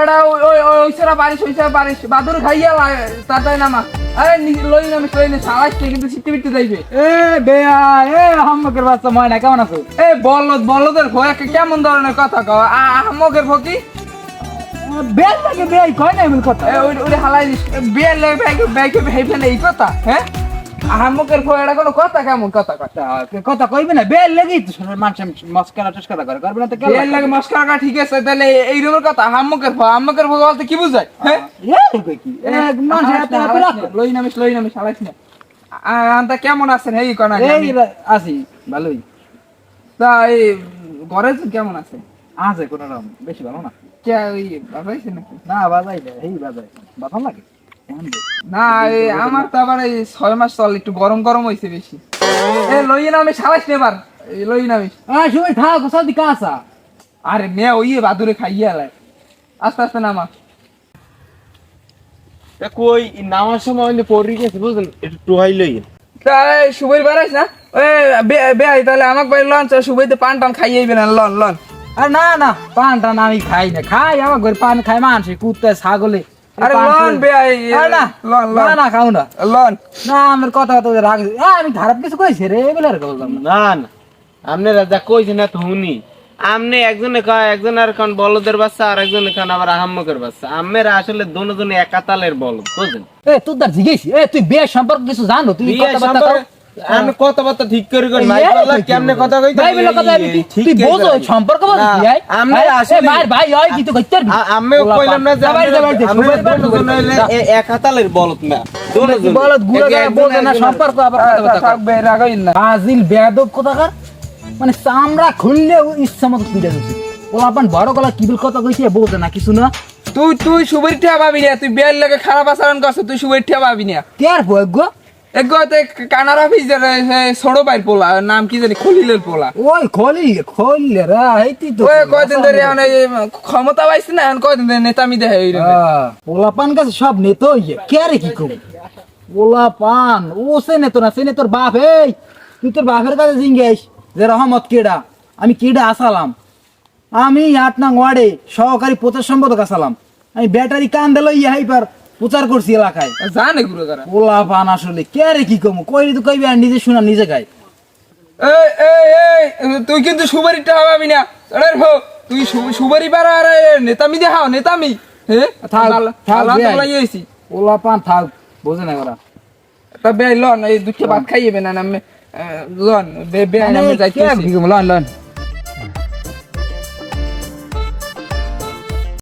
বেটা ওই ওই ওইসরা বারিশ বাদুর খাইয়া লা- তাড়াতাড়ি নামা। আরে নি- লই নামিস লই নামিস সালাস কিন্তু সিটি বিটি যাইবে। এ বেয়া এ হাম্মকের বাচ্চা ময়না কেমন আছো? এ বলদ বলদের ভয় কেমন ধরনের কথা কও আ- আহমকের ফকি বেল লাগে বেয়াই কয় না এমন কথা? এ ওই হালাই দিস। বিয়ের লে ব্যাগ ব্যাগ হেইফে এই কথা হ্যাঁ? আহমকের ভয় এটা কোনো কথা কেমন? কথা কথা কথা কইবে না? বেল লাগেই তো শোনার মানুষ মস্কারা টস্কারা করে করবে না তো বিয়ের লাগে? মস্কার ঠিক আছে তাহলে এই রকমের কথা আহমকের ভয় আহমকের ভয় বলতে কি বুঝায়? হ্যাঁ? কি? মানুষ রাখো লই নামিস লই নামিস হালাইস না আন্তা কেমন আছেন? এই কোনা এই আছি ভালোই। তা এই ঘরে কেমন আছে? আছে কোন রকম বেশি ভালো না। কে ওই বাবাইছে নাকি? না বাজাই এই বাজাই ভালো লাগে। না এই আমার তো আবার এই ছয় মাস চল একটু গরম গরম হয়েছে বেশি। এ লই আ থাক সাদি কাসা আরে মেয়ে ওই বাদুরে খাইয়া লাই আস্তে আস্তে নামা। কই নামার সময় হইলে পড়ি গেছে বুঝলেন? একটু টুহাই লই। তা এই সুবই না? বে- তাহলে আমাকে বাড়ি সুবইতে পান টান খাইয়েইবে না লন লন। আর না না পান টান আমি খাই না। খাই আমার ঘরে পান খাই মানুষ কুত্তা ছাগলে। আরে লন বেয়াই না লন না লন না খাও না। লন। না আমার কথা কথা রাখ এ, আমি খারাপ কিছু কইছি রে এগুলো আর বললাম না। না আপনারা যা কইছেন না তো হুনি আমনে একজনে কয় একজন আর কান বলদের বাচ্চা আর একজনে কান আবার আহাম্মকের বাচ্চা। আমেরা আসলে দুজনে একাতালের বলদ বুঝলেন এ তুই তার জিজ্ঞেস এ তুই বিয়ে সম্পর্কে কিছু জানো? তুই সম্পর্কে- কও। আমি কথাবার্তা ঠিক করে কই এই, বললা কেমনে কথা? কইতে ভাই বলে কথা আমি তুই- বোঝো সম্পর্ক বোঝো? আসলে- ভাই ভাই ওই কি? আমিও কইলাম না যে যা বাড়ি, যা বাড়ি, আমরা সুবাই বাড়ি, দুজন সুবাই হইলে বাড়ি, যা। এ- একাতালের বলদ না দুজন গুড়া বোঝে না সম্পর্ক আবার কথাবার্তা কও। থাকবে রাগাইন না বেয়াদব কোথাকার মানে চামড়া খুললে ইচ্ছা মতো তুলে দিচ্ছে পোলাপান বড় গলা কিবিল কথা কইছে বোঝে না কিছু না তুই তুই সুবইর ঠিয়া পাবি না তুই বেয়ার লাগে খারাপ আচরণ করছ তুই সুবইর ঠিয়া পাবি না কে আর একগতে কানার অফিসের ছোট ভাইয়ের পোলা নাম কি জানি খলিলের পোলা। ওই খলি খলি রে এইটি তো ওই কয়দিন ধরে এখন ক্ষমতা পাইছে না এখন কয়দিন ধরে নেতামি ওই রকম। আহ, পোলাপান কাছে সব নেতো কে আরে কি কম পোলাপান ও সে নেতো না সে তোর বাপ এই তুই তোর বাপের কাছে জিঙ্গেস যে রহমত কেডা আমি কেডা আসালাম? আমি আট নং ওয়ার্ডে সহকারী প্রচার সম্পাদক আসালাম। আমি ব্যাটারি কান দিল ইয়ে হাইপার প্রচার করছি এলাকায়। জানে গুরু তারা। পোলাপান আসলে কে রে কি কম? কইলি তো কইবি আর নিজে শুনা নিজে গাই এই এই এই তুই কিন্তু সুবারির টাকা পাবি না। আরে হো তুই সু- সুবারি পারা আরে নেতামি দেখাও নেতামি। হ্যাঁ? থাক, আল্লাহ- থাক, বোঝে না ওরা তা বেয়াই লন এই দুটো ভাত খাইয়ে না আমি লন বে আমি যাইতেছি। লন লন।